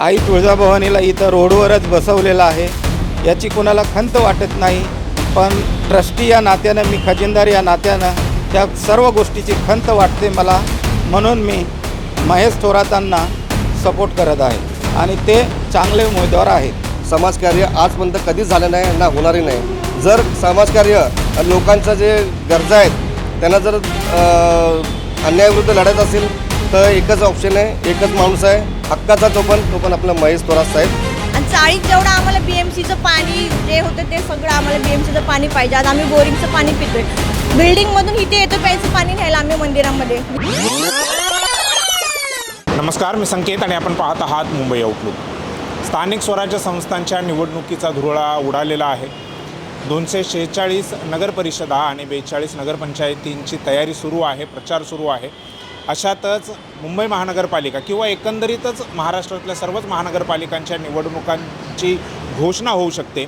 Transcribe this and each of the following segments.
आई तुळजाभवानीला इथं रोडवरच बसवलेलं आहे. याची कोणाला खंत वाटत नाही पण ट्रस्टी या नात्यानं मी खजिनदार या नात्यानं त्या सर्व गोष्टीची खंत वाटते मला म्हणून मी महेश थोरातांना सपोर्ट करत आहे. आणि ते चांगले उमेदवार आहेत. समाजकार्य आजपर्यंत कधीच झालं नाही ना होणारही नाही. जर समाजकार्य लोकांचं जे गरजा आहेत त्यांना जर अन्यायाविरुद्ध लढायचं असेल तर एकच ऑप्शन आहे एकच माणूस आहे हक्काचा तो पण तो पण आपला महेश थोरात साहेब. आणि चाळीत जेवढं आम्हाला बी एम सीचं पाणी जे होतं ते सगळं आम्हाला बी एम सीचं पाणी पाहिजे. आज आम्ही बोरिंगचं पाणी पितोय. बिल्डिंगमधून इथे येतो प्यायचं पाणी न्यायला आम्ही मंदिरामध्ये. नमस्कार मी संकेत आणि आपण पाहत आहात मुंबई आउटलुक स्थानिक स्वराज्य संस्थांच्या निवडणुकीचा धुरळा उडालेला आहे. दोनशे शेहेचाळीस नगरपरिषदा आणि बेचाळीस नगरपंचायतींची तयारी सुरू आहे प्रचार सुरू आहे. अशातच मुंबई महानगरपालिका किंवा एकंदरीतच महाराष्ट्रातल्या सर्वच महानगरपालिकांच्या निवडणुकांची घोषणा होऊ शकते.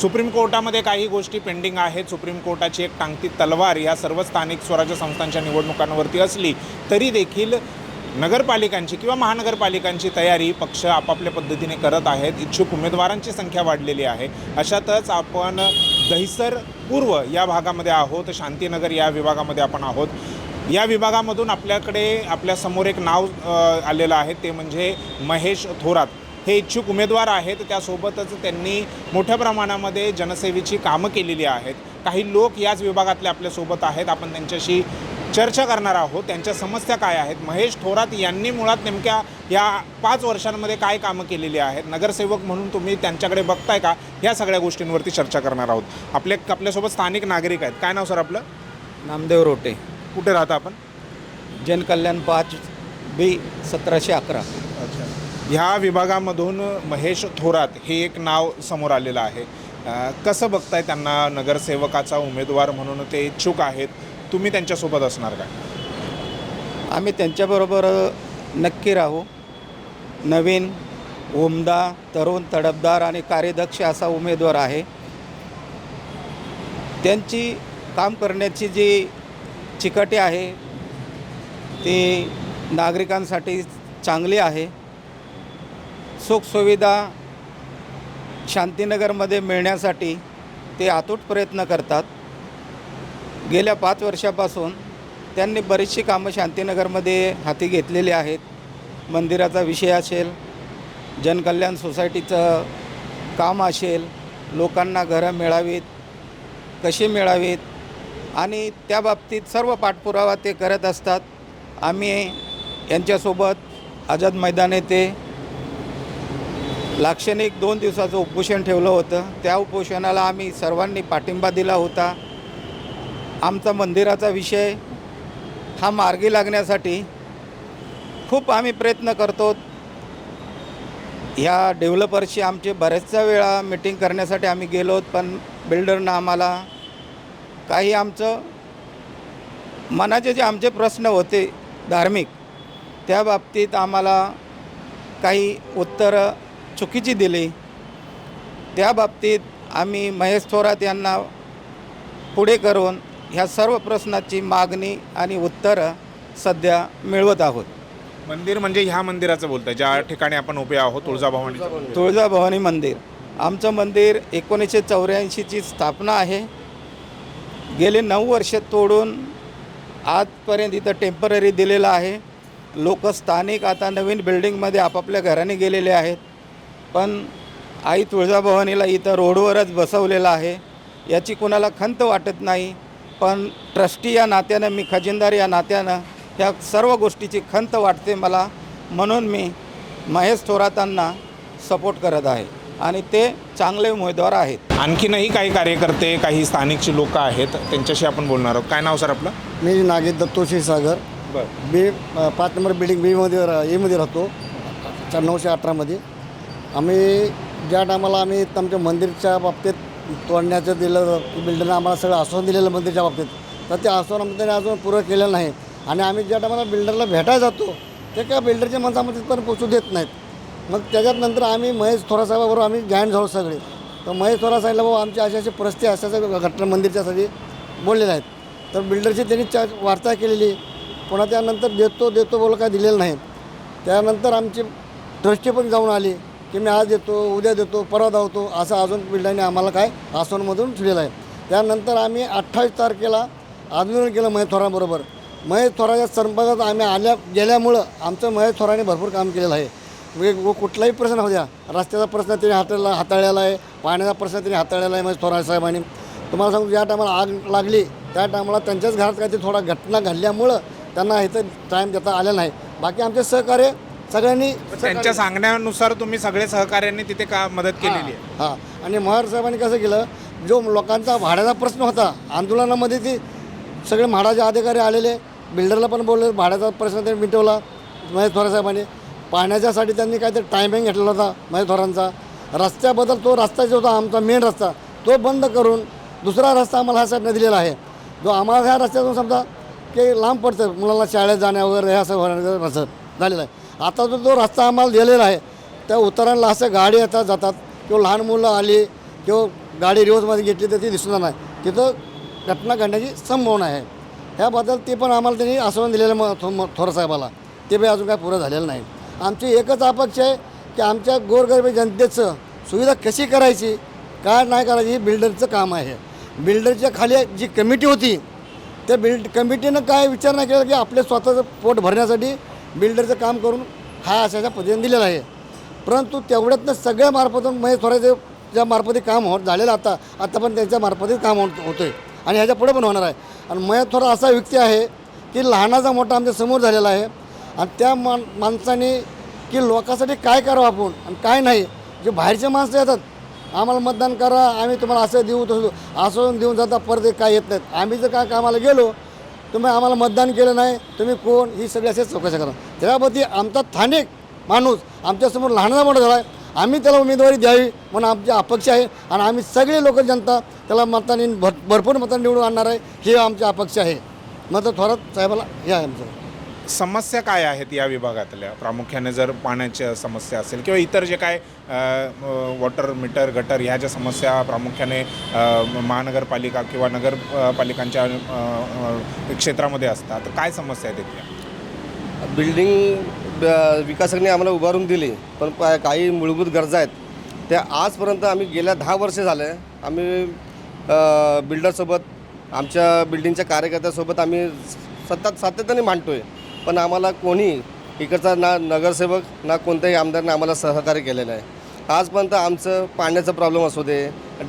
सुप्रीम कोर्टामध्ये काही गोष्टी पेंडिंग आहेत. सुप्रीम कोर्टाची एक टांगती तलवार या सर्व स्थानिक स्वराज्य संस्थांच्या निवडणुकांवरती असली तरी देखील नगरपालिकांची किंवा महानगरपालिकांची तयारी पक्ष आपापल्या पद्धतीने करत आहेत. इच्छुक उमेदवारांची संख्या वाढलेली आहे. अशातच आपण दहिसर पूर्व या भागामध्ये आहोत. शांतीनगर या विभागामध्ये आपण आहोत. या विभागामधून आपल्याकडे आपल्यासमोर एक नाव आलेलं आहे. ते म्हणजे महेश थोरात. हे इच्छुक उमेदवार आहेत. त्यासोबतच त्यांनी मोठ्या प्रमाणामध्ये जनसेवेची कामं केलेली आहेत. काही लोक याच विभागातले आपल्यासोबत आहेत. आपण त्यांच्याशी चर्चा करणार आहोत. त्यांच्या समस्या काय आहेत? महेश थोरात यांनी मुळात नेमक्या या पाच वर्षांमध्ये काय कामं केलेली आहेत? नगरसेवक म्हणून तुम्ही त्यांच्याकडे बघताय का? ह्या सगळ्या गोष्टींवरती चर्चा करणार आहोत. आपले आपल्यासोबत स्थानिक नागरिक आहेत. काय नाव सर आपलं? नामदेव रोटे. कुठे राहता आपण? जनकल्याण पाच बी सतराशे अकरा. ह्या विभागामधून महेश थोरात हे एक नाव समोर आलेलं आहे. अ, कसं बघताय त्यांना नगरसेवकाचा उमेदवार म्हणून ते इच्छुक आहेत? तुम्ही त्यांच्यासोबत असणार का? आम्ही त्यांच्याबरोबर नक्की राहू. नवीन उमदा तरुण तडफदार आणि कार्यदक्ष असा उमेदवार आहे. त्यांची काम करण्याची जी चिकटी आहे. ती नागरिकांसाठी चांगली आहे. सुखसुविधा शांतीनगरमध्ये मिळण्यासाठी ते आतूट प्रयत्न करतात. गेल्या पाच वर्षापासून त्यांनी बरीचशी कामं शांतीनगरमध्ये हाती घेतलेली आहेत. मंदिराचा विषय असेल जनकल्याण सोसायटीचं काम असेल लोकांना घरं मिळावीत कशी मिळावीत आणि त्या बाबतीत सर्व पाठपुरावा ते करत असतात. आम्ही यांच्यासोबत आझाद मैदान येथे लाक्षणिक दोन दिवसाचं उपोषण ठेवलं होतं. त्या उपोषणाला आम्ही सर्वांनी पाठिंबा दिला होता. आमचा मंदिराचा विषय हा मार्गी लागण्यासाठी खूप आम्ही प्रयत्न करतो. ह्या डेव्हलपरशी आमचे बऱ्याचशा वेळा मिटिंग करण्यासाठी आम्ही गेलो पण बिल्डरनं आम्हाला काही आमचं मनाचे जे आमचे प्रश्न होते धार्मिक त्या बाबतीत आम्हाला काही उत्तरं चुकीची दिली. त्या बाबतीत आम्ही महेश थोरात यांना पुढे करून ह्या सर्व प्रश्नाची मागणी आणि उत्तरं सध्या मिळवत आहोत. मंदिर म्हणजे ह्या मंदिराचं बोलतंय ज्या ठिकाणी आपण उभे आहोत तुळजाभवानी तुळजाभवानी मंदिर. आमचं मंदिर एकोणीसशे चौऱ्याऐंशीची स्थापना आहे. गेले नऊ वर्ष तोडून आजपर्यंत इथं टेंपररी दिलेलं आहे. लोक स्थानिक आता नवीन बिल्डिंगमध्ये आपापल्या घराने गेलेले आहेत. पण आई तुळजाभवानीला इथं रोडवरच बसवलेलं आहे. याची कुणाला खंत वाटत नाही. पण ट्रस्टी या नात्यानं मी खजिनदार या नात्यानं ह्या सर्व गोष्टीची खंत वाटते मला. म्हणून मी महेश थोरातांना सपोर्ट करत आहे. आणि ते चांगले उमेदवार आहेत. आणखीनही काही कार्यकर्ते काही स्थानिकची लोक आहेत त्यांच्याशी आपण बोलणार आहोत. काय नाव सर आपलं? मी नागेश दत्तो क्षीरसागर बरं. बी अ, पाच नंबर बिल्डिंग बीमध्ये रा- एमध्ये राहतो. चार नऊशे अठरामध्ये आम्ही ज्या टायमाला आम्ही आमच्या मंदिरच्या बाबतीत तोडण्याचं दिलं बिल्डरनं आम्हाला सगळं आश्वासन दिलेलं मंदिरच्या बाबतीत. तर ते आश्वासन आम्ही त्यांनी अजून पूर्ण केलेलं नाही. आणि आम्ही ज्या टायमाला बिल्डरला भेटायला जातो ते काय बिल्डरच्या माणसं आम्हाला तिथपर्यंत पोचू देत नाहीत. मग त्याच्यात नंतर आम्ही महेश थोरासाहेबाबरोबर आम्ही जॉईन झालो सगळे. तर महेश थोरा साहेबला बाबा आमची अशी अशी परिस्थिती अशा घटना मंदिरच्यासाठी बोललेले आहेत. तर बिल्डरची त्यांनी चा वार्ता केलेली. पुन्हा त्यानंतर देतो देतो बोल काय दिलेलं नाही. त्यानंतर आमची ट्रस्टी पण जाऊन आली की मी आज देतो उद्या देतो परवा धावतो असं अजून बिल्डरने आम्हाला काय आसनमधून ठेवलेलं आहे. त्यानंतर आम्ही अठ्ठावीस तारखेला आंदोलन केलं महेश थोराबरोबर. महेश थोराच्या संपर्कात आम्ही आल्या गेल्यामुळं आमचं महेश थोराने भरपूर काम केलेलं आहे. म्हणजे व कुठलाही प्रश्न होऊ द्या. रस्त्याचा प्रश्न त्यांनी हाताळला हाताळलेला आहे. पाण्याचा प्रश्न त्यांनी हाताळलेला आहे महेश थोरात साहेबांनी. तुम्हाला सांगू ज्या टायमाला आग लागली त्या टायमाला त्यांच्याच घरात काहीतरी थोडा घटना घडल्यामुळं त्यांना इथं टाईम देता आलेला नाही. बाकी आमचे सहकार्य सगळ्यांनी त्यांच्या सांगण्यानुसार तुम्ही सगळे सहकार्यांनी तिथे का मदत केलेली आहे? हां आणि महार साहेबांनी कसं केलं जो लोकांचा भाड्याचा प्रश्न होता आंदोलनामध्ये ती सगळे म्हाडाचे अधिकारी आलेले बिल्डरला पण बोलले भाड्याचा प्रश्न त्यांनी मिटवला महेश थोरा साहेबांनी. पाण्याच्यासाठी त्यांनी काहीतरी टायमिंग घेतलेला होता महेश रस्त्याबद्दल तो रस्ता जो होता आमचा मेन रस्ता तो बंद करून दुसरा रस्ता आम्हाला ह्या साईडनं दिलेला आहे. जो आम्हाला ह्या रस्त्यातून समजा की लांब पडतं मुलांना शाळेत जाण्या वगैरे हे असं होण्याचं असं झालेलं आहे. आता जो तो रस्ता आम्हाला दिलेला आहे त्या उतरांना असं गाडी येतात जातात किंवा लहान मुलं आली किंवा गाडी रिवर्समध्ये घेतली तर ती दिसणार नाही. तिथं घटना घडण्याची संभावना आहे. ह्याबद्दल ते पण आम्हाला त्यांनी आश्वासन दिलेलं मग थो म- ते बी अजून काय पुरं झालेलं नाही. आमची एकच अपेक्षा आहे की आमच्या गोरगरिबी जनतेचं सुविधा कशी करायची काय नाही करायची हे बिल्डरचं काम आहे. बिल्डरच्या खाली जी कमिटी होती त्या बिल्ड कमिटीनं काय विचार नाही केला की आपले स्वतःचं पोट भरण्यासाठी बिल्डरचं काम करून हा अशाच्या पद्धतीने दिलेला आहे. परंतु तेवढ्यातनं सगळ्या मार्फतून म्हणजे थोड्याचे ज्या मार्फती काम होत झालेलं आता आता पण त्यांच्या मार्फतीत काम होत होतं आहे आणि ह्याच्या पुढे पण होणार आहे. आणि मयत थोडा असा व्यक्ती आहे की लहानाचा मोठा आमच्यासमोर झालेला आहे. आणि त्या मान माणसाने की लोकांसाठी काय करावं आपण आणि काय नाही? जे बाहेरचे माणसं येतात आम्हाला मतदान करा आम्ही तुम्हाला असं देऊ तसं असं देऊन जाता परत काय येत नाहीत. आम्ही जर काय कामाला गेलो तुम्ही आम्हाला मतदान केलं नाही तुम्ही कोण? ही सगळी असे चौकशा करा. त्याबाबतीत आमचा स्थानिक माणूस आमच्यासमोर लहानाचा मोठा झाला आहे आम्ही त्याला उमेदवारी द्यावी म्हणून आमची अपेक्षा आहे आणि आम्ही सगळे लोक जनता त्याला मताने भर भरपूर मतांनी निवडून आणणार आहे ही आमची अपेक्षा आहे. मग थोरात साहेबाला हे आहे आमचं. समस्या काय आहेत या विभागातल्या? प्रामुख्याने जर पाण्याच्या समस्या असेल किंवा इतर जे काय वॉटर मीटर गटर ह्या ज्या समस्या प्रामुख्याने महानगरपालिका किंवा नगर पालिकांच्या क्षेत्रामध्ये असतात तर काय समस्या आहेत इथल्या? बिल्डिंग ब- विकासकांनी आम्हाला उभारून दिली पण काही मूलभूत गरजा आहेत. त्या आजपर्यंत आम्ही गेल्या दहा वर्षे झाले आम्ही बिल्डरसोबत आमच्या बिल्डिंगच्या कार्यकर्त्यासोबत आम्ही सतत सातत्याने मांडतो आहे पण आम्हाला कोणी इकडचा ना नगरसेवक ना कोणत्याही आमदारने आम्हाला सहकार्य केलेलं आहे. आजपर्यंत आमचं पाण्याचा प्रॉब्लेम असू दे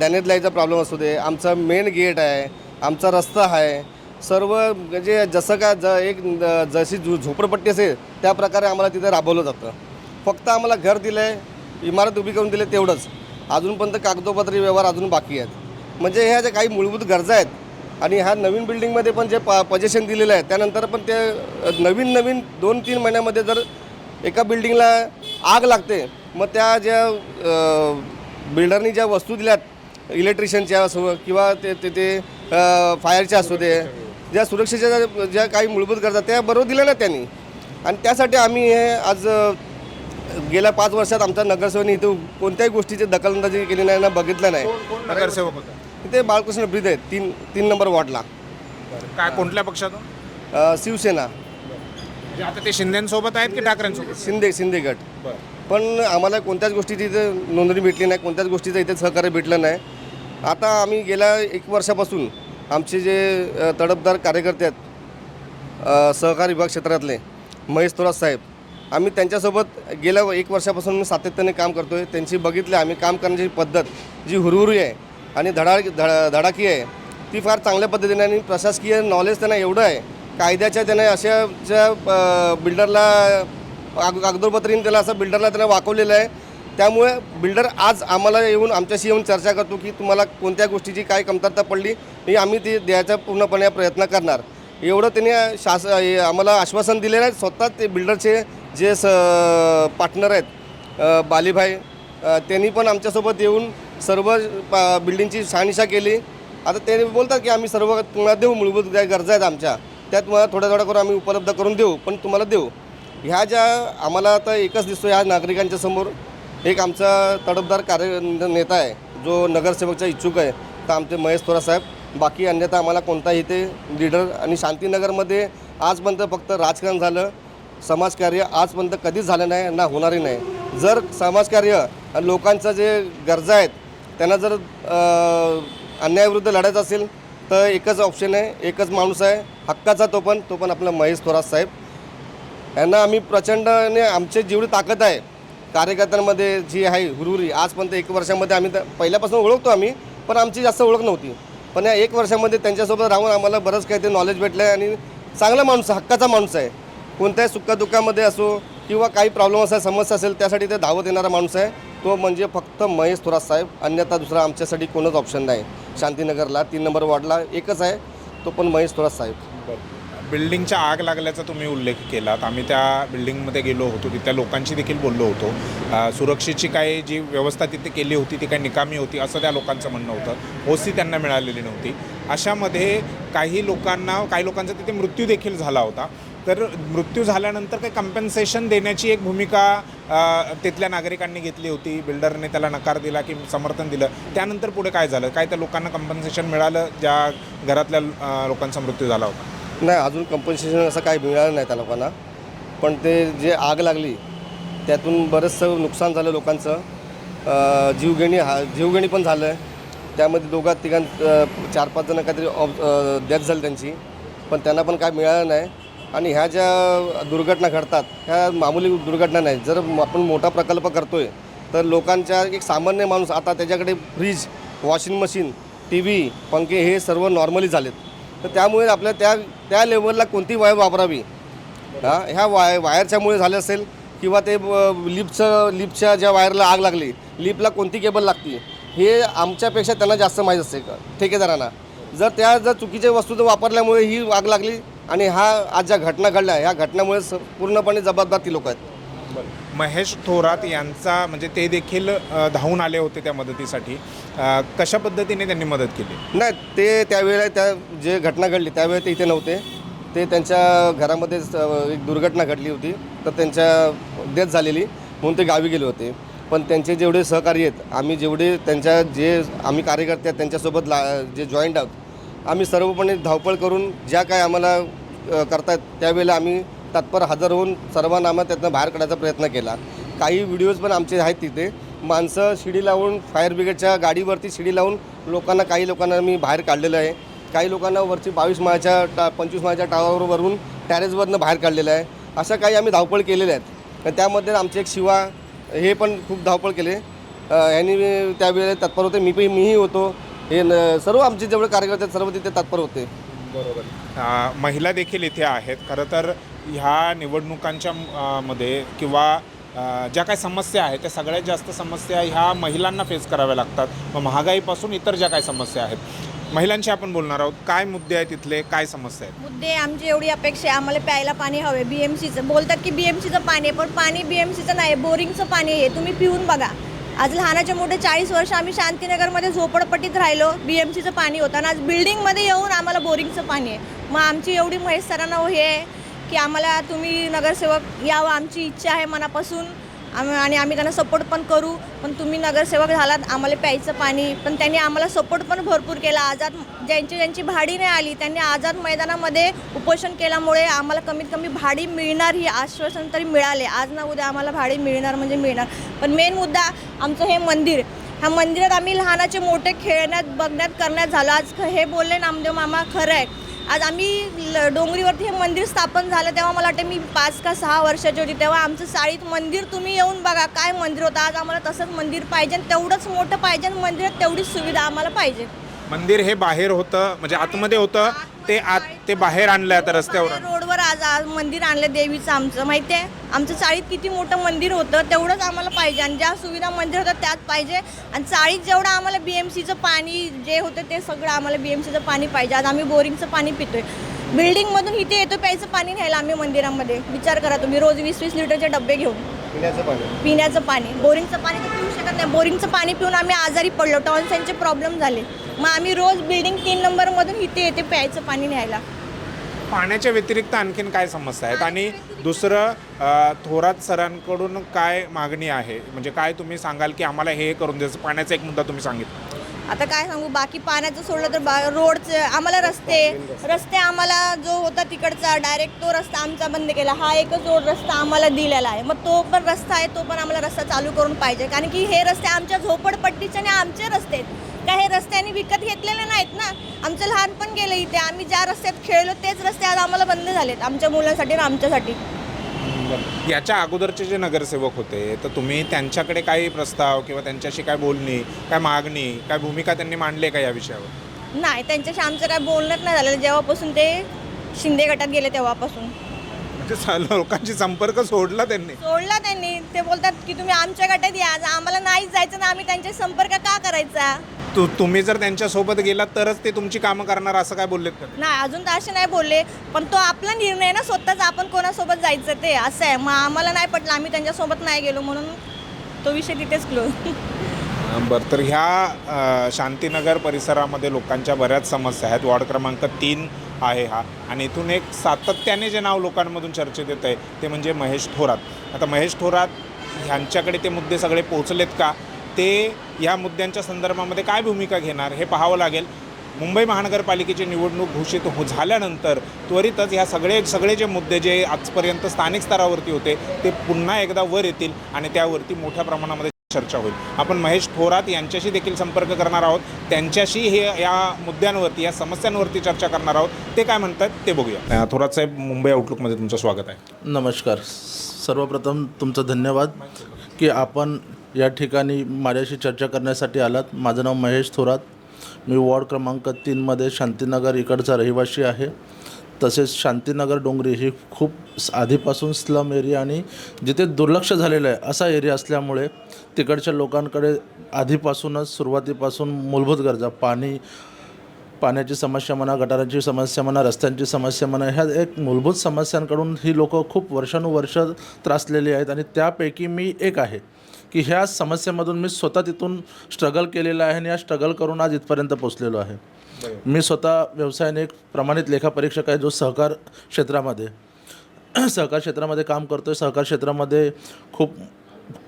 डॅनेज लाईटचा प्रॉब्लेम असू दे आमचा मेन गेट आहे आमचा रस्ता आहे. सर्व म्हणजे जसं का ज एक जशी झु झोपडपट्टी असेल त्या प्रकारे आम्हाला तिथे राबवलं जातं. फक्त आम्हाला घर दिलं आहे इमारत उभी करून दिली तेवढंच. अजूनपर्यंत कागदोपत्री व्यवहार अजून बाकी आहेत. म्हणजे ह्या ज्या काही मूलभूत गरजा आहेत आणि ह्या नवीन बिल्डिंगमध्ये पण जे प पजेशन दिलेलं आहे त्यानंतर पण ते नवीन नवीन दोन तीन महिन्यामध्ये जर एका बिल्डिंगला आग लागते मग त्या ज्या बिल्डरनी ज्या वस्तू दिल्यात इलेक्ट्रिशियनच्या असो किंवा ते ते ते फायरच्या असू दे ज्या सुरक्षेच्या ज्या- काही मूलभूत गरजा त्या बरोबर दिल्या ना त्यांनी. आणि त्यासाठी आम्ही हे आज गेल्या पाच वर्षात आमच्या नगरसेवकांनी इथं कोणत्याही गोष्टीची दखलंदाजी केली नाही ना बघितलं नाही. नगरसेवक होता. इथे बाळकृष्ण ब्रिज आहे. तीन तीन नंबर वॉर्डला. काय कोणत्या पक्षातून? अ, शिवसेना. म्हणजे आता ते शिंदेसोबत आहेत की ठाकरेंसोबत? शिंदे शिंदे गट. पण आम्हाला कोणत्याच गोष्टीची इथे नोंदणी भेटली नाही कोणत्याच गोष्टीचं इथे सहकार्य भेटलं नाही. आता आम्ही गेल्या एक वर्षापासून आमचे जे अ, तडफदार कार्यकर्ते आहेत अ, सहकार विभाग क्षेत्रातले महेश थोरात साहेब आम्ही त्यांच्यासोबत गेल्या एक वर्षापासून सातत्याने काम करतो आहे त्यांची बघितले आम्ही काम करण्याची पद्धत जी हुरहुरी आहे आणि धडा धडा धडाकी आहे. ती फार चांगल्या पद्धतीने आणि प्रशासकीय नॉलेज त्यांना एवढं आहे. कायद्याच्या त्याने अशा ज्या बिल्डरला काग कागदोपत्रीने त्याला असं बिल्डरला त्यांना वाकवलेलं आहे. त्यामुळे बिल्डर आज आम्हाला येऊन आमच्याशी येऊन चर्चा करतो की तुम्हाला कोणत्या गोष्टीची काय कमतरता पडली ही आम्ही ती द्यायचा पूर्णपणे प्रयत्न करणार. एवढं त्यांनी शास आम्हाला आश्वासन दिलेलं आहे. स्वतः ते बिल्डरचे जे स पार्टनर आहेत बालीभाई त्यांनी पण आमच्यासोबत येऊन सर्व पा- बिल्डिंगची शहानिशा केली. आता ते बोलतात की आम्ही सर्व तुम्हाला देऊ मूलभूत ज्या गरजा आहेत आमच्या त्या तुम्हाला थोड्या थोड्या करून आम्ही उपलब्ध करून देऊ पण तुम्हाला देऊ. ह्या ज्या आम्हाला आता एकच दिसतो ह्या नागरिकांच्या समोर एक आमचा तडफदार कार्य नेता आहे जो नगरसेवकचा इच्छुक आहे तर आमचे महेश थोरा साहेब. बाकी अन्यथा आम्हाला कोणताही ते लीडर आणि शांतीनगरमध्ये आजपर्यंत फक्त राजकारण झालं. समाजकार्य आजपर्यंत कधीच झालं नाही ना होणारही नाही. जर समाजकार्य लोकांचं जे गरजा आहेत त्यांना जर अन्यायाविरुद्ध लढायचं असेल तर एकच ऑप्शन आहे एकच माणूस आहे हक्काचा तो पण तो पण आपला महेश थोरात साहेब. यांना आम्ही प्रचंडने आमची जेवढी ताकद आहे. कार्यकर्त्यांमध्ये जी आहे हुरहुरी आजपर्यंत एक वर्षामध्ये आम्ही तर पहिल्यापासून ओळखतो आम्ही पण आमची जास्त ओळख नव्हती. पण या एक वर्षामध्ये त्यांच्यासोबत राहून आम्हाला बरंच काही ते नॉलेज भेटलं आहे आणि चांगला माणूस आहे हक्काचा माणूस आहे. कोणत्याही सुखदुःखामध्ये असो किंवा काही प्रॉब्लेम असेल समस्या असेल त्यासाठी ते धावत येणारा माणूस आहे. तो म्हणजे फक्त महेश थोरात साहेब अन्यथा दुसरा आमच्यासाठी कोणच ऑप्शन नाही. शांतीनगरला तीन नंबर वॉर्डला एकच आहे तो पण महेश थोरात साहेब. बिल्डिंगच्या आग लागल्याचा तुम्ही उल्लेख केलात. आम्ही त्या बिल्डिंगमध्ये गेलो होतो तिथल्या लोकांशी देखील बोललो होतो. सुरक्षेची काही जी व्यवस्था तिथे केली होती ती काही निकामी होती असं त्या लोकांचं म्हणणं होतं. ओसी त्यांना मिळालेली नव्हती. अशामध्ये काही लोकांना काही लोकांचा तिथे मृत्यू देखील झाला होता. तर मृत्यू झाल्यानंतर काही कम्पेन्सेशन देण्याची एक भूमिका तिथल्या नागरिकांनी घेतली होती. बिल्डरने त्याला नकार दिला की समर्थन दिलं. त्यानंतर पुढे काय झालं? काय त्या लोकांना कंपन्सेशन मिळालं? ज्या घरातल्या लोकांचा मृत्यू झाला होता? नाही अजून कम्पन्सेशन असं काही मिळालं नाही त्या लोकांना. पण ते जे आग लागली त्यातून बरंचसं नुकसान झालं लोकांचं. जीवघेणी हा जीवघेणी पण झालं आहे त्यामध्ये दोघा तिघां चार पाच जण काहीतरी ऑफ डेथ झाली त्यांची. पण त्यांना पण काय मिळालं नाही. आणि ह्या ज्या दुर्घटना घडतात ह्या मामूली दुर्घटना नाही. जर आपण मोठा प्रकल्प करतोय तर लोकांच्या एक सामान्य माणूस आता त्याच्याकडे fridge washing machine T V पंखे हे सर्व नॉर्मली झालेत. तर त्यामुळे आपल्या त्या त्या लेवलला कोणती वायर वापरावी? हा ह्या वाय वायरच्यामुळे झालं असेल किंवा ते लिपचं लिपच्या ज्या वायरला आग लागली लिपला कोणती केबल लागते हे आमच्यापेक्षा त्यांना जास्त माहीत असते का ठेकेदारांना. जर त्या जर चुकीच्या वस्तू जर वापरल्यामुळे ही आग लागली आणि हा आज ज्या घटना घडल्या ह्या घटनेमुळे स- पूर्णपणे जबाबदार ती लोक आहेत. महेश थोरात यांचा म्हणजे ते देखील अ, धावून आले होते त्या मदतीसाठी. अ, कशा पद्धतीने त्यांनी मदत केली? नाही ते त्यावेळेला त्या जे घटना घडली त्यावेळेला ते इथे नव्हते. ते त्यांच्या घरामध्ये स- एक दुर्घटना घडली होती. तर त्यांच्या डेथ झालेली म्हणून ते गावी गेले होते. पण त्यांचे जेवढे सहकारी आहेत आम्ही जेवढे त्यांच्या जे आम्ही कार्यकर्ते आहेत त्यांच्यासोबत ला जे जॉईंट आहोत आम्ही सर्वपणे धावपळ करून ज्या काय आम्हाला अ, त्यावेळेला आम्ही तत्पर हजर होऊन सर्वांना आम्हाला त्यातनं बाहेर काढायचा प्रयत्न केला. काही व्हिडिओज पण आमचे आहेत तिथे. माणसं शिडी लावून फायर ब्रिगेडच्या गाडीवरती शिडी लावून लोकांना काही लोकांना मी बाहेर काढलेलं आहे. काही लोकांना वरची बावीस माळच्या टा पंचवीस माळच्या टावरवरून टॅरेसवरनं बाहेर काढलेलं आहे. अशा काही आम्ही धावपळ केलेल्या आहेत. त्यामध्ये आमचे एक शिवा हे पण खूप धावपळ केले. यांनी त्यावेळेला तत्पर होते. मी पण मीही होतो. हे न- सर्व आमचे जेवढे कार्यकर्ते आहेत, सर्व तिथे तत्पर होते. बरोबर. महिला देखील इथे आहेत. खरं तर ह्या निवडणुकांच्या अ, मध्ये किंवा अ, ज्या काही समस्या आहेत त्या सगळ्यात जास्त समस्या ह्या महिलांना फेस कराव्या लागतात. मग महागाईपासून इतर ज्या काही समस्या आहेत महिलांशी आपण बोलणार आहोत. काय मुद्दे आहेत तिथले काय समस्या आहेत? मुद्दे आमची एवढी अपेक्षा आहे. आम्हाला प्यायला पाणी हवे बी एम सीचं बोलतात की बी एम सीचं पाणी आहे पण पाणी बी एम सीचं नाही बोरिंगचं पाणी आहे. तुम्ही पिऊन बघा. आज लहानाच्या मोठे चाळीस वर्ष आम्ही शांतीनगरमध्ये झोपडपट्टीत राहिलो. बी एम सीचं पाणी होतं. आणि आज बिल्डिंगमध्ये येऊन आम्हाला बोरिंगचं पाणी आहे. मग आमची एवढी महेश सरांना हे आहे की आम्हाला तुम्ही नगरसेवक यावं आमची इच्छा आहे मनापासून. आम्ही आणि आम्ही त्यांना सपोर्ट पण करू. पण तुम्ही नगरसेवक झालात आम्हाला प्यायचं पाणी. पण त्यांनी आम्हाला सपोर्ट पण भरपूर केला. आझाद ज्यांची ज्यांची भाडी नाही आली त्यांनी आझाद मैदानामध्ये उपोषण केल्यामुळे आम्हाला कमीत कमी भाडी मिळणार ही आश्वासन तरी मिळाले. आज ना उद्या आम्हाला भाडी मिळणार म्हणजे मिळणार. पण मेन मुद्दा आमचं हे मंदिर. ह्या मंदिरात आम्ही लहानाचे मोठे खेळण्यात बघण्यात करण्यात झालं. आज ख- हे बोलले नामदेव मामा खरं आहे. आज आम्ही ल- डोंगरीवरती हे मंदिर स्थापन झालं तेव्हा मला वाटतं मी पाच का सहा वर्षाची होती. तेव्हा आमचं चाळीत मंदिर तुम्ही येऊन बघा काय मंदिर होतं. आज आम्हाला तसंच मंदिर पाहिजे तेवढंच मोठं पाहिजे मंदिरात तेवढीच सुविधा आम्हाला पाहिजे. मंदिर हे बाहेर होतं म्हणजे आतमध्ये होतं ते आत ते बाहेर आणलं आता रस्त्यावर रोडवर आज आज मंदिर आणलं देवीचं आमचं. माहिती आहे? आमचं चाळीत किती मोठं मंदिर होतं तेवढंच आम्हाला पाहिजे. आणि ज्या सुविधा मंदिर होतं त्यात पाहिजे. आणि चाळीत जेवढं आम्हाला बी एम सीचं पाणी जे होतं ते सगळं आम्हाला बी एम सीचं पाणी पाहिजे. आज आम्ही बोरिंगचं पाणी पितोय. बिल्डिंगमधून इथे येतो प्यायचं पाणी न्यायला आम्ही मंदिरामध्ये. विचार करा तुम्ही रोज वीस वीस लिटरचे डबे घेऊन. पिण्याचं पाणी. पिण्याचं पाणी. बोरिंगचं पाणी तर पिऊ शकत नाही. बोरिंगचं पाणी पिऊन आम्ही आजारी पडलो. टॉन्सांचे प्रॉब्लेम झाले. मग आम्ही रोज बिल्डिंग तीन नंबरमधून इथे येते प्यायचं पाणी न्यायला. पाण्याच्या व्यतिरिक्त आणखीन काय समस्या आहेत? आणि दुसरं थोरात सरांकडून काय मागणी आहे? म्हणजे काय तुम्ही सांगाल की आम्हाला हे करून द्यायचं पाण्याचा एक मुद्दा तुम्ही सांगितलं. आता काय सांगू? बाकी पाण्याचं सोडलं तर बा रोडचं आम्हाला रस्ते रस्ते आम्हाला जो होता तिकडचा डायरेक्ट तो रस्ता आमचा बंद केला. हा एकच रोड रस्ता आम्हाला दिलेला आहे. मग तो पण रस्ता आहे तो पण आम्हाला रस्ता चालू करून पाहिजे. कारण की हे रस्ते आमच्या झोपडपट्टीचे आणि आमचे रस्ते आहेत. काय हे रस्त्याने विकत घेतलेले नाहीत ना? आमचं लहानपण गेलं इथे. आम्ही ज्या रस्त्यात खेळलो तेच रस्ते आज आम्हाला बंद झालेत आमच्या मुलांसाठी आणि आमच्यासाठी. याच्या अगोदरचे जे नगरसेवक होते तर तुम्ही त्यांच्याकडे काही प्रस्ताव किंवा त्यांच्याशी काय बोलणी काय मागणी काय भूमिका त्यांनी मांडली आहे का या विषयावर? नाही त्यांच्याशी आमचं काय बोलणंच नाही झालेलं. जेव्हापासून ते शिंदे गटात गेले तेव्हापासून. म्हणजे स- लोकांशी संपर्क सोडला त्यांनी. सोडला त्यांनी. ते बोलतात की तुम्ही आमच्या गटात या. आज आम्हाला नाहीच जायचं ना आम्ही त्यांचे संपर्क का करायचा? तू तुम्ही जर त्यांच्यासोबत गेलात तरच ते तुमची कामं करणार असं काय बोललेत का ते? नाही अजून तर असे नाही बोलले. पण तो आपला निर्णय आहे ना स्वतःच आपण कोणासोबत जायचं ते. असं आहे. मग आम्हाला नाही पटलं आम्ही त्यांच्यासोबत नाही गेलो म्हणून तो विषय तिथेच क्लोज बरं तर ह्या शांतीनगर परिसरामध्ये लोकांच्या बऱ्याच समस्या आहेत. वॉर्ड क्रमांक तीन आहे हा. आणि इथून एक सातत्याने जे नाव लोकांमधून चर्चेत येत आहे ते म्हणजे महेश थोरात. आता महेश थोरात ह्यांच्याकडे ते मुद्दे सगळे पोचलेत का? ते ह्या मुद्द्यांच्या संदर्भामध्ये काय भूमिका घेणार हे पाहावं लागेल. मुंबई महानगरपालिकेची निवडणूक घोषित हो झाल्यानंतर त्वरितच ह्या सगळे सगळे जे मुद्दे जे आजपर्यंत स्थानिक स्तरावरती होते ते पुन्हा एकदा वर येतील आणि त्यावरती मोठ्या प्रमाणामध्ये चर्चा होईल. आपण महेश थोरात यांच्याशी देखील संपर्क करणार आहोत. त्यांच्याशी हे या मुद्द्यांवरती या समस्यांवरती चर्चा करणार आहोत. ते काय म्हणतात ते बघूया. थोरात साहेब मुंबई आउटलुकमध्ये तुमचं स्वागत आहे. नमस्कार. सर्वप्रथम तुमचं धन्यवाद की आपण या ठिकाणी माझ्याशी चर्चा करण्यासाठी आलात. माझं नाव महेश थोरात. मी वॉर्ड क्रमांक तीनमध्ये शांतीनगर इकडचा रहिवासी आहे. तसेच शांतीनगर डोंगरी ही खूप आधीपासून स्लम एरिया आणि जिथे दुर्लक्ष झालेलं आहे असा एरिया असल्यामुळे तिकडच्या लोकांकडे आधीपासूनच सुरुवातीपासून मूलभूत गरजा पाणी पाण्याची समस्या म्हणा गटारांची समस्या म्हणा रस्त्यांची समस्या म्हणा ह्या एक मूलभूत समस्यांकडून ही लोक खूप वर्षानुवर्ष त्रासलेली आहेत आणि त्यापैकी मी एक आहे की ह्या समस्येमधून मी स्वतः तिथून स्ट्रगल केलेलं आहे आणि या स्ट्रगल करून आज इथपर्यंत पोचलेलो आहे. मी स्वतः व्यवसायाने एक प्रमाणित लेखापरीक्षक आहे जो सहकार क्षेत्रामध्ये सहकार क्षेत्रामध्ये काम करतो आहे सहकार क्षेत्रामध्ये खूप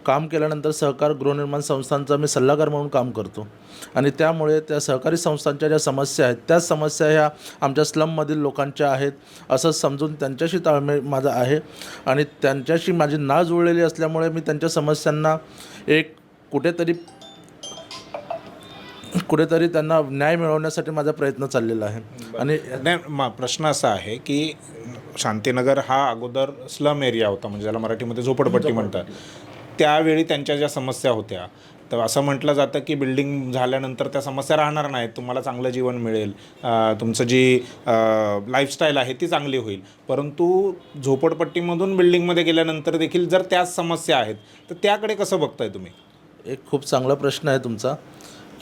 काम केल्यानंतर सहकार गृहनिर्माण संस्थांचा मी सल्लागार म्हणून काम करतो. आणि त्यामुळे त्या सहकारी संस्थांच्या ज्या समस्या आहेत त्याच समस्या ह्या आमच्या स्लममधील लोकांच्या आहेत असं समजून त्यांच्याशी ताळमेळ माझा आहे. आणि त्यांच्याशी माझी नाळ जुळलेली असल्यामुळे मी त्यांच्या समस्यांना एक कुठेतरी कुठेतरी त्यांना न्याय मिळवण्यासाठी माझा प्रयत्न चाललेला आहे. आणि नाही प्रश्न असा आहे की शांतीनगर हा अगोदर स्लम एरिया होता म्हणजे ज्याला मराठीमध्ये झोपडपट्टी म्हणतात. त्यावेळी त्यांच्या ज्या समस्या होत्या. तर असं म्हटलं जातं की बिल्डिंग झाल्यानंतर त्या समस्या राहणार नाहीत. तुम्हाला चांगलं जीवन मिळेल. तुमचं जी लाईफस्टाईल आहे ती चांगली होईल. परंतु झोपडपट्टीमधून बिल्डिंगमध्ये गेल्यानंतर देखील जर त्याच समस्या आहेत तर त्याकडे कसं बघताय तुम्ही? एक खूप चांगला प्रश्न आहे तुमचा.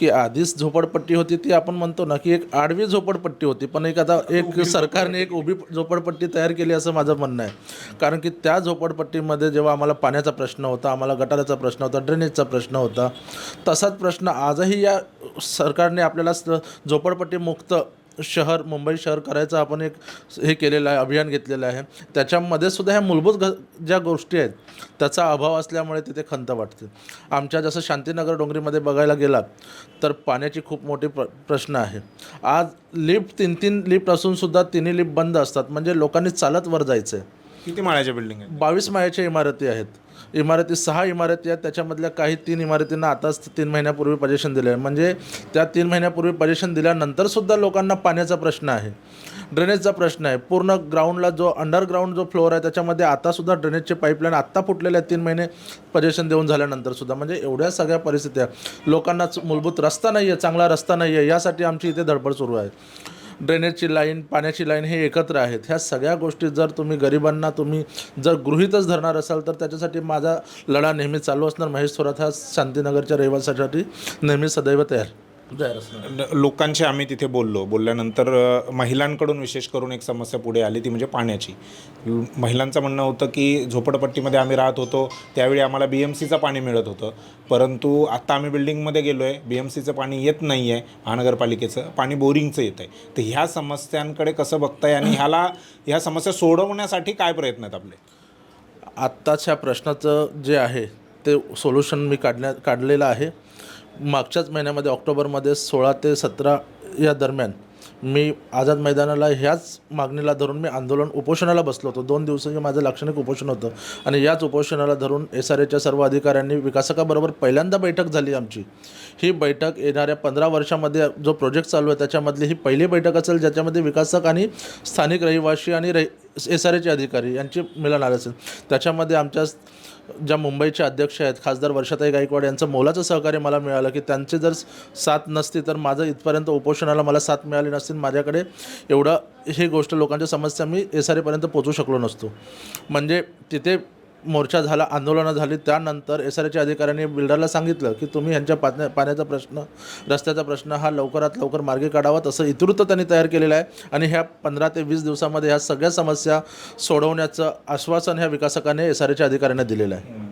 की आधीच झोपडपट्टी होती ती आपण म्हणतो ना की एक आडवी झोपडपट्टी होती. पण एक आता एक सरकारने एक उभी झोपडपट्टी तयार केली असं माझं म्हणणं आहे. कारण की त्या झोपडपट्टीमध्ये जेव्हा आम्हाला पाण्याचा प्रश्न होता आम्हाला गटाराचा प्रश्न होता ड्रेनेजचा प्रश्न होता तसाच प्रश्न आजही या सरकारने आपल्याला झोपडपट्टीमुक्त शहर मुंबई शहर करायचं आपण एक हे केलेलं आहे अभियान घेतलेलं आहे. त्याच्यामध्ये सुद्धा ह्या मूलभूत घ ज्या गोष्टी आहेत त्याचा अभाव असल्यामुळे तिथे खंत वाटते. आमच्या जसं शांतीनगर डोंगरीमध्ये बघायला गेलात तर पाण्याची खूप मोठी प्र प्रश्न आहे. आज लिफ्ट तीन तीन लिफ्ट असूनसुद्धा तिन्ही लिफ्ट बंद असतात. म्हणजे लोकांनी चालत वर जायचं आहे किती माळ्याच्या बिल्डिंग बावीस माळ्याच्या इमारती आहेत. इमारती सहा इमारती आहेत. त्याच्यामधल्या काही तीन इमारतींना आताच तीन महिन्यापूर्वी पजेशन दिलं आहे म्हणजे त्या तीन महिन्यापूर्वी पजेशन दिल्यानंतरसुद्धा लोकांना पाण्याचा प्रश्न आहे. ड्रेनेजचा प्रश्न आहे. पूर्ण ग्राउंडला जो अंडरग्राऊंड जो फ्लोअर आहे त्याच्यामध्ये आतासुद्धा ड्रेनेजचे पाईपलाईन आत्ता फुटलेले आहेत तीन महिने पजेशन देऊन झाल्यानंतरसुद्धा म्हणजे एवढ्या सगळ्या परिस्थिती आहे लोकांनाच मूलभूत रस्ता नाही आहे चांगला रस्ता नाही आहे यासाठी आमची इथे धडपड सुरू आहे. ड्रेनेजची लाईन पाण्याची लाईन हे एकत्र आहेत. ह्या सगळ्या गोष्टी जर तुम्ही गरिबांना तुम्ही जर गृहितच धरणार असाल तर त्याच्यासाठी माझा लढा नेहमी चालू असणार. महेश थोरात हा शांतीनगरच्या रहिवासासाठी नेहमी सदैव तयार. लोकांशी आम्ही तिथे बोललो. बोलल्यानंतर महिलांकडून विशेष करून एक समस्या पुढे आली ती म्हणजे पाण्याची. महिलांचं म्हणणं होतं की झोपडपट्टीमध्ये आम्ही राहत होतो त्यावेळी आम्हाला बी एम सीचं पाणी मिळत होतं. परंतु आत्ता आम्ही बिल्डिंगमध्ये गेलो आहे बी एम सीचं पाणी येत नाही आहे महानगरपालिकेचं पाणी बोरिंगचं येतं आहे तर ह्या समस्यांकडे कसं बघताय आणि ह्याला ह्या समस्या सोडवण्यासाठी काय प्रयत्न आहेत आपले? आत्ताच्या प्रश्नाचं जे आहे ते सोल्युशन मी काढण्या काढलेलं आहे. मागच्याच महिन्यामध्ये ऑक्टोबरमध्ये सोळा ते सतरा या दरम्यान मी आझाद मैदानाला ह्याच मागणीला धरून मी आंदोलन उपोषणाला बसलो होतो. दोन दिवसाचे माझं लाक्षणिक उपोषण होतं. आणि याच उपोषणाला धरून एस आर एच्या सर्व अधिकाऱ्यांनी विकासकाबरोबर पहिल्यांदा बैठक झाली आमची. ही बैठक येणाऱ्या पंधरा वर्षामध्ये जो प्रोजेक्ट चालू आहे त्याच्यामधली ही पहिली बैठक असेल ज्याच्यामध्ये विकासक आणि स्थानिक रहिवासी आणि रहि एस आर एचे अधिकारी यांची मिलन आलं असेल. त्याच्यामध्ये आमच्या ज्या मुंबईचे अध्यक्ष आहेत खासदार वर्षाताई गायकवाड यांचं मोलाचं सहकार्य मला मिळालं की त्यांचे जर साथ नसती तर माझं इथपर्यंत उपोषणाला मला साथ मिळाली नसती माझ्याकडे एवढं ही गोष्ट लोकांच्या समस्या मी एस आर एपर्यंत पोचू शकलो नसतो. म्हणजे तिथे मोर्चा झाला आंदोलनं झाली त्यानंतर एस आर एच्या अधिकाऱ्यांनी बिल्डरला सांगितलं की तुम्ही ह्यांच्या पाण्या पाण्याचा प्रश्न रस्त्याचा प्रश्न हा लवकरात लवकर मार्गी काढावा तसं इतृत्व त्यांनी तयार केलेलं आहे. आणि ह्या पंधरा ते वीस दिवसामध्ये ह्या सगळ्या समस्या सोडवण्याचं आश्वासन ह्या विकासकाने एस आर एच्या अधिकाऱ्यांना दिलेलं आहे.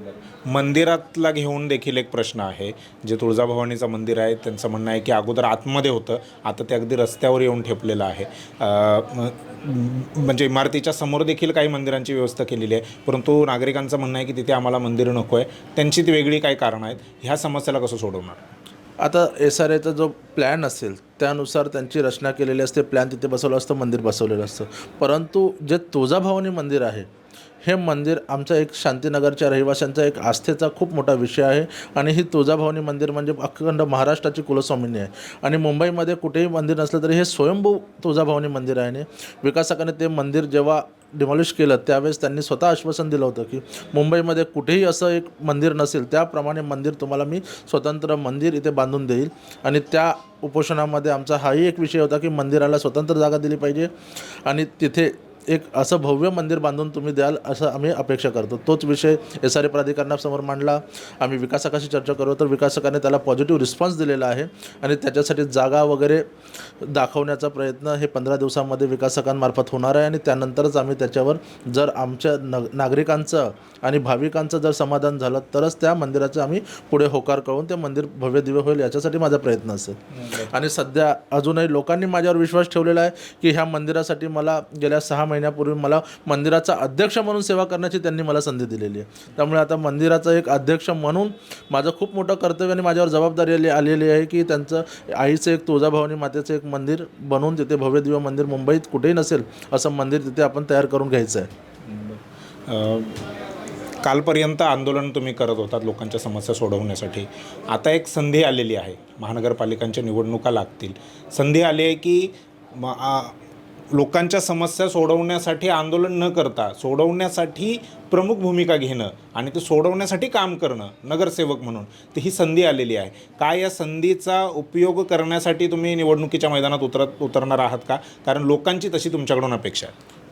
मंदिरातला घेऊन देखील एक प्रश्न आहे. जे तुळजाभवानीचं मंदिर आहे त्यांचं म्हणणं आहे की अगोदर आतमध्ये होतं. आता ते अगदी रस्त्यावर येऊन ठेपलेलं आहे. म्हणजे इमारतीच्या समोर देखील काही मंदिरांची व्यवस्था केलेली आहे. परंतु नागरिकांचं म्हणणं आहे की तिथे आम्हाला मंदिर नको आहे त्यांची ती वेगळी काही कारणं आहेत. ह्या समस्याला कसं सोडवणार? आता एस आर एचा जो प्लॅन असेल त्यानुसार त्यांची रचना केलेली असते. प्लॅन तिथे बसवलं असतं मंदिर बसवलेलं असतं. परंतु जे तुळजाभवानी मंदिर आहे हे मंदिर आमचं एक शांतीनगरच्या रहिवाशांचा एक आस्थेचा खूप मोठा विषय आहे. आणि ही तुळजाभवानी मंदिर म्हणजे अखंड महाराष्ट्राची कुलस्वामिनी आहे. आणि मुंबईमध्ये कुठेही मंदिर नसलं तरी हे स्वयंभू तुळजाभवानी मंदिर आहे. आणि विकासकाने ते मंदिर जेव्हा डिमॉलिश केलं त्यावेळेस त्यांनी स्वतः आश्वासन दिलं होतं की मुंबईमध्ये कुठेही असं एक मंदिर नसेल त्याप्रमाणे मंदिर तुम्हाला मी स्वतंत्र मंदिर इथे बांधून देईल. आणि त्या उपोषणामध्ये आमचा हाही एक विषय होता की मंदिराला स्वतंत्र जागा दिली पाहिजे. आणि तिथे एक असं भव्य मंदिर बांधून तुम्ही द्याल असं आम्ही अपेक्षा करतो. तोच विषय एस आर ए प्राधिकरणासमोर मांडला. आम्ही विकासकाशी चर्चा करू. तर विकासकाने त्याला पॉझिटिव्ह रिस्पॉन्स दिलेला आहे आणि त्याच्यासाठी जागा वगैरे दाखवण्याचा प्रयत्न हे पंधरा दिवसामध्ये विकासकांमार्फत होणार आहे आणि त्यानंतरच आम्ही त्याच्यावर जर आमच्या नग नागरिकांचं आणि भाविकांचं जर समाधान झालं तरच त्या मंदिराचं आम्ही पुढे होकार कळून ते मंदिर भव्य दिव्य होईल याच्यासाठी माझा प्रयत्न असेल. आणि सध्या अजूनही लोकांनी माझ्यावर विश्वास ठेवलेला आहे की ह्या मंदिरासाठी मला गेल्या सहा महिन्यापूर्वी मला मंदिराचा अध्यक्ष म्हणून सेवा करण्याची त्यांनी मला संधी दिलेली आहे. त्यामुळे आता मंदिराचा एक अध्यक्ष म्हणून माझं खूप मोठं कर्तव्य आणि माझ्यावर जबाबदारी आली आलेली आहे की त्यांचं आईचं एक तुळजाभवानी मातेचं एक मंदिर बनवून तिथे भव्यदिव्य मंदिर मुंबईत कुठेही नसेल असं मंदिर तिथे आपण तयार करून घ्यायचं आहे. कालपर्यंत आंदोलन तुम्ही करत होतात लोकांच्या समस्या सोडवण्यासाठी. आता एक संधी आलेली आहे. महानगरपालिकांच्या निवडणुका लागतील. संधी आली आहे की म आ, लोकांच्या समस्या सोडवण्यासाठी आंदोलन न करता सोडवण्यासाठी प्रमुख भूमिका घेणं आणि ते सोडवण्यासाठी काम करणं नगरसेवक म्हणून तर ही संधी आलेली आहे. काय या संधीचा उपयोग करण्यासाठी तुम्ही निवडणुकीच्या मैदानात उतरत उतरणार आहात का? कारण लोकांची तशी तुमच्याकडून अपेक्षा आहे.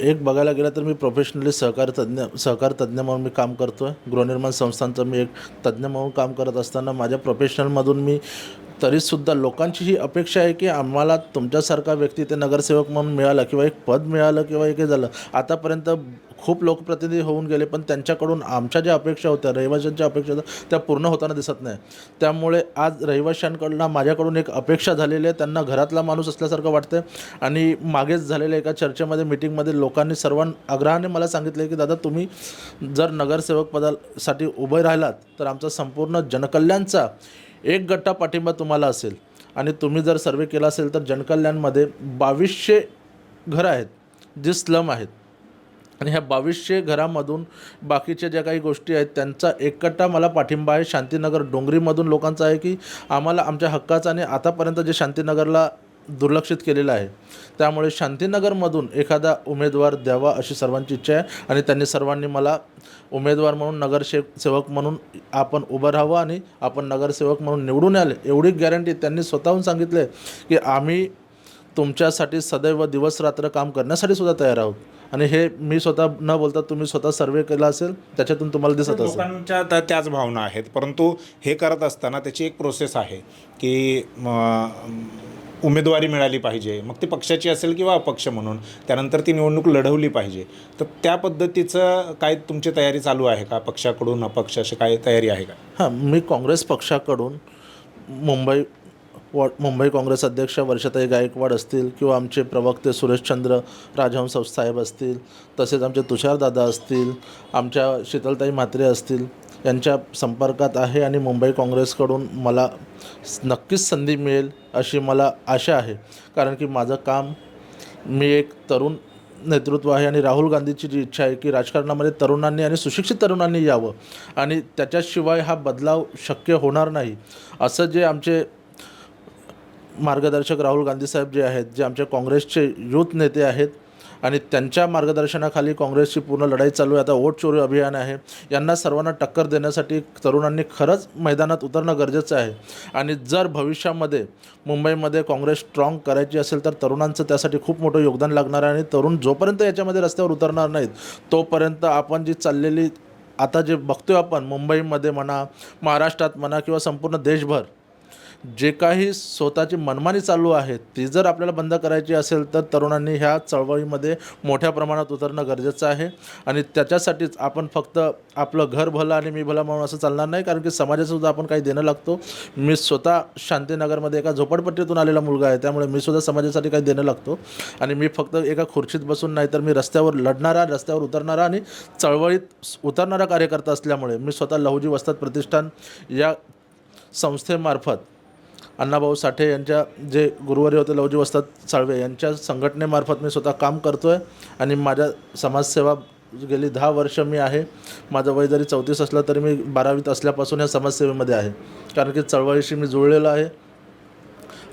एक बघायला गेलं तर मी प्रोफेशनली सहकार तज्ज्ञ सहकार तज्ज्ञ म्हणून मी काम करतो आहे गृहनिर्माण संस्थांचं मी एक तज्ज्ञ म्हणून काम करत असताना माझ्या प्रोफेशनलमधून मी तरीसुद्धा लोकांची ही अपेक्षा आहे की आम्हाला तुमच्यासारखा व्यक्ती ते नगरसेवक म्हणून मिळाला किंवा एक पद मिळालं किंवा एक हे झालं. आतापर्यंत खूप लोकप्रतिनिधी होऊन गेले पण त्यांच्याकडून आमच्या ज्या अपेक्षा होत्या रहिवाशांच्या अपेक्षा होत्या त्या पूर्ण होताना दिसत नाही. त्यामुळे आज रहिवाशांकडनं माझ्याकडून एक अपेक्षा झालेली आहे. त्यांना घरातला माणूस असल्यासारखं वाटतं आणि मागेच झालेल्या एका चर्चेमध्ये मिटिंगमध्ये लोकांनी सर्वां आग्रहाने मला सांगितलं की दादा तुम्ही जर नगरसेवक पदासाठी उभे राहिलात तर आमचा संपूर्ण जनकल्याणचा एक गट्टा पाठिंबा तुम्हाला असेल आणि तुम्ही जर सर्वे केला असेल तर जनकल्याणमध्ये बावीसशे घरं आहेत जे स्लम आहेत. आणि ह्या बावीसशे घरामधून बाकीच्या ज्या काही गोष्टी आहेत त्यांचा एकट्टा मला पाठिंबा आहे. शांतीनगर डोंगरीमधून लोकांचा आहे की आम्हाला आमच्या हक्काचा आणि आतापर्यंत जे शांतीनगरला दुर्लक्षित केलेलं आहे. त्यामुळे शांतीनगरमधून एखादा उमेदवार द्यावा अशी सर्वांची इच्छा आहे आणि त्यांनी सर्वांनी मला उमेदवार म्हणून नगरसे सेवक म्हणून आपण उभं राहावं आणि आपण नगरसेवक म्हणून निवडून आले एवढी गॅरंटी त्यांनी स्वतःहून सांगितले की आम्ही तुमच्यासाठी सदैव दिवस रात्र काम करण्यासाठी सुद्धा तयार आहोत. आणि हे मी स्वतः न बोलता तुम्ही स्वतः सर्वे केला असेल त्याच्यातून तुम्हाला दिसत असेल. लोकांच्या त्या त्याच भावना आहेत परंतु हे करत असताना त्याची एक प्रोसेस आहे की उमेदवारी मिळाली पाहिजे मग ती पक्षाची असेल किंवा अपक्ष म्हणून त्यानंतर ती निवडणूक लढवली पाहिजे. तर त्या पद्धतीचं काय तुमची तयारी चालू आहे का? पक्षाकडून अपक्ष अशी काय तयारी आहे का? हां मी काँग्रेस पक्षाकडून मुंबई वा मुंबई काँग्रेस अध्यक्ष वर्षाताई गायकवाड असतील किंवा आमचे प्रवक्ते सुरेशचंद्र राजहंस साहेब असतील तसेच आमचे तुषारदादा असतील आमच्या शीतलताई म्हात्रे असतील यांच्या संपर्कात आहे आणि मुंबई काँग्रेसकडून मला नक्कीच संधी मिळेल अशी मला आशा आहे. कारण की माझं काम मी एक तरुण नेतृत्व आहे आणि राहुल गांधीची जी इच्छा आहे की राजकारणामध्ये तरुणांनी आणि सुशिक्षित तरुणांनी यावं आणि त्याच्याशिवाय हा बदलाव शक्य होणार नाही. असं जे आमचे मार्गदर्शक राहुल गांधी साहेब जे आहेत जे आमच्या काँग्रेसचे युथ नेते आहेत आणि त्यांच्या मार्गदर्शनाखाली काँग्रेसची पूर्ण लढाई चालू आहे. आता वोट चोरी अभियान आहे. यांना सर्वांना टक्कर देण्यासाठी तरुणांनी खरंच मैदानात उतरणं गरजेचं आहे. आणि जर भविष्यामध्ये मुंबईमध्ये काँग्रेस स्ट्रॉंग करायची असेल तर तरुणांचं त्यासाठी खूप मोठं योगदान लागणार आहे. आणि तरुण जोपर्यंत याच्यामध्ये रस्त्यावर उतरणार नाहीत तोपर्यंत आपण जी चाललेली आता जे बघतोय आपण मुंबईमध्ये म्हणा महाराष्ट्रात म्हणा किंवा संपूर्ण देशभर जे काही स्वतःची मनमानी चालू आहे ती जर आपल्याला बंद करायची असेल तर तरुणांनी ह्या चळवळीमध्ये मोठ्या प्रमाणात उतरणं गरजेचं आहे. आणि त्याच्यासाठीच आपण फक्त आपलं घर भलं आणि मी भला म्हणून असं चालणार नाही कारण की समाजासुद्धा आपण काही देणं लागतो. मी स्वतः शांतीनगरमध्ये एका झोपडपट्टीतून आलेला मुलगा आहे त्यामुळे मी सुद्धा समाजासाठी काही देणं लागतो. आणि मी फक्त एका खुर्चीत बसून नाही तर मी रस्त्यावर लढणारा रस्त्यावर उतरणारा आणि चळवळीत उतरणारा कार्यकर्ता असल्यामुळे मी स्वतः लहुजी वस्ताद प्रतिष्ठान या संस्थेमार्फत अण्णाभाऊ साठे यांच्या जे गुरुवारी होते लवजी वस्तात साळवे यांच्या संघटनेमार्फत मी स्वतः काम करतो आहे आणि माझ्या समाजसेवा गेली दहा वर्ष मी आहे. माझं वय जरी चौतीस असलं तरी मी बारावीत असल्यापासून या समाजसेवेमध्ये आहे. कारण की चळवळीशी मी जुळलेलो आहे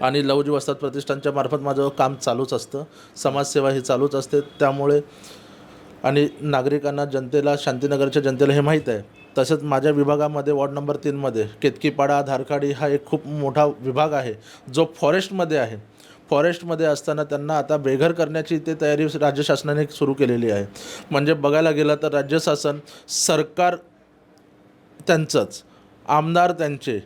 आणि लवजी वस्तात प्रतिष्ठानच्या मार्फत माझं काम चालूच असतं. समाजसेवा ही चालूच असते. त्यामुळे आणि नागरिकांना जनतेला शांतीनगरच्या जनतेला हे माहीत आहे. तसंच माझ्या विभागामध्ये वॉर्ड नंबर तीनमध्ये केतकीपाडा धारखाडी हा एक खूप मोठा विभाग आहे जो फॉरेस्टमध्ये आहे. फॉरेस्टमध्ये असताना त्यांना आता बेघर करण्याची ते तयारी राज्य शासनाने सुरू केलेली आहे. म्हणजे बघायला गेलं तर राज्य शासन सरकार त्यांचंच आमदार त्यांचे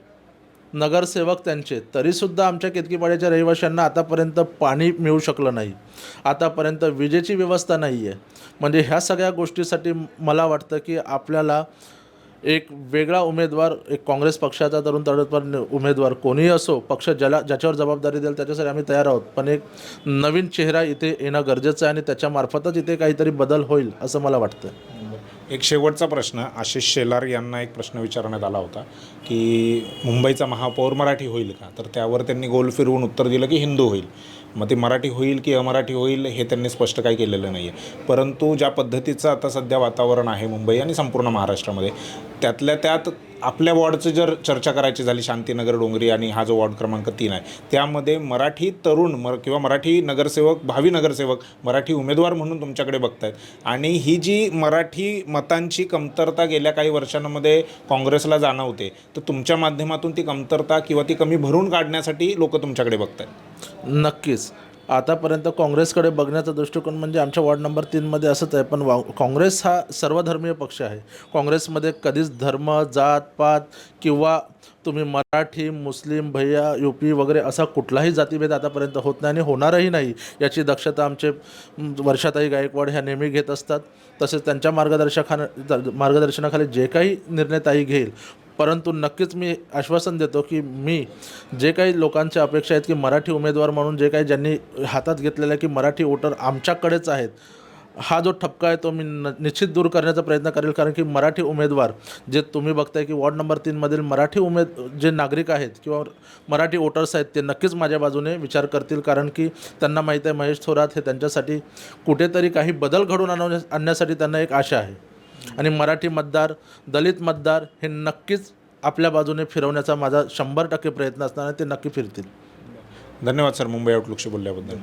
नगरसेवक त्यांचे तरीसुद्धा आमच्या केतकीपाड्याच्या रहिवाशांना आतापर्यंत पाणी मिळू शकलं नाही. आतापर्यंत विजेची व्यवस्था नाही आहे म्हणजे ह्या सगळ्या गोष्टीसाठी मला वाटतं की आपल्याला एक वेगळा उमेदवार एक काँग्रेस पक्षाचा तरुण तडतपर उमेदवार कोणीही असो पक्ष ज्याला ज्याच्यावर जबाबदारी देईल त्याच्यासाठी आम्ही तयार आहोत. पण एक नवीन चेहरा इथे येणं गरजेचं आहे आणि त्याच्यामार्फतच इथे काहीतरी बदल होईल असं मला वाटतं. एक शेवटचा प्रश्न आशिष शेलार यांना एक प्रश्न विचारण्यात आला होता. की मुंबईचा महापौर मराठी होईल का? तर त्यावर त्यांनी गोल फिरवून उत्तर दिलं की हिंदू होईल. मग ते मराठी होईल की अमराठी होईल हे त्यांनी स्पष्ट काही केलेलं नाही आहे परंतु ज्या पद्धतीचं आता सध्या वातावरण आहे मुंबई आणि संपूर्ण महाराष्ट्रामध्ये त्यातल्या त्यात आपल्या वॉर्डचं जर चर्चा करायची झाली शांतीनगर डोंगरी आणि हा जो वॉर्ड क्रमांक तीन आहे त्यामध्ये मराठी तरुण मर किंवा मराठी नगरसेवक भावी नगरसेवक मराठी उमेदवार म्हणून तुमच्याकडे बघतायत. आणि ही जी मराठी मतांची कमतरता गेल्या काही वर्षांमध्ये काँग्रेसला जाणवते तर तुमच्या माध्यमातून ती कमतरता किंवा ती कमी भरून काढण्यासाठी लोक तुमच्याकडे बघतायत. नक्कीच. आतापर्यंत काँग्रेसकडे बघण्याचा दृष्टिकोन म्हणजे आमच्या वॉर्ड नंबर तीनमध्ये असंच आहे पण वा काँग्रेस हा सर्वधर्मीय पक्ष आहे. काँग्रेसमध्ये कधीच धर्म जात पात किंवा तुम्ही मराठी मुस्लिम भैया यू पी वगैरे असा कुठलाही जातीभेद आतापर्यंत होत नाही आणि होणारही नाही याची दक्षता आमचे वर्षाताई गायकवाड ह्या नेहमी घेत असतात. तसेच त्यांच्या मार्गदर्शकान मार्गदर्शनाखाली जे काही निर्णय ताई घेईल परंतु नक्कीच मी आश्वासन देतो की मी जे काही लोकांच्या अपेक्षा आहेत की मराठी उमेदवार म्हणून जे काही ज्यांनी हातात घेतलेलं आहे की मराठी वोटर आमच्याकडेच आहेत हा जो ठपका आहे तो मी न निश्चित दूर करण्याचा प्रयत्न करेल. कारण की मराठी उमेदवार जे तुम्ही बघताय की वॉर्ड नंबर तीनमधील मराठी उमेद जे नागरिक आहेत किंवा मराठी वोटर्स आहेत ते नक्कीच माझ्या बाजूने विचार करतील. कारण की त्यांना माहीत आहे महेश थोरात हे त्यांच्यासाठी कुठेतरी काही बदल घडून आणवण्या आणण्यासाठी त्यांना एक आशा आहे. आणि मराठी मतदार दलित मतदार हे नक्कीच आपल्या बाजूने फिरवण्याचा माझा शंभर टक्के प्रयत्न असणार आणि ते नक्की फिरतील. धन्यवाद सर. मुंबई आउटलुकशी बोलल्याबद्दल.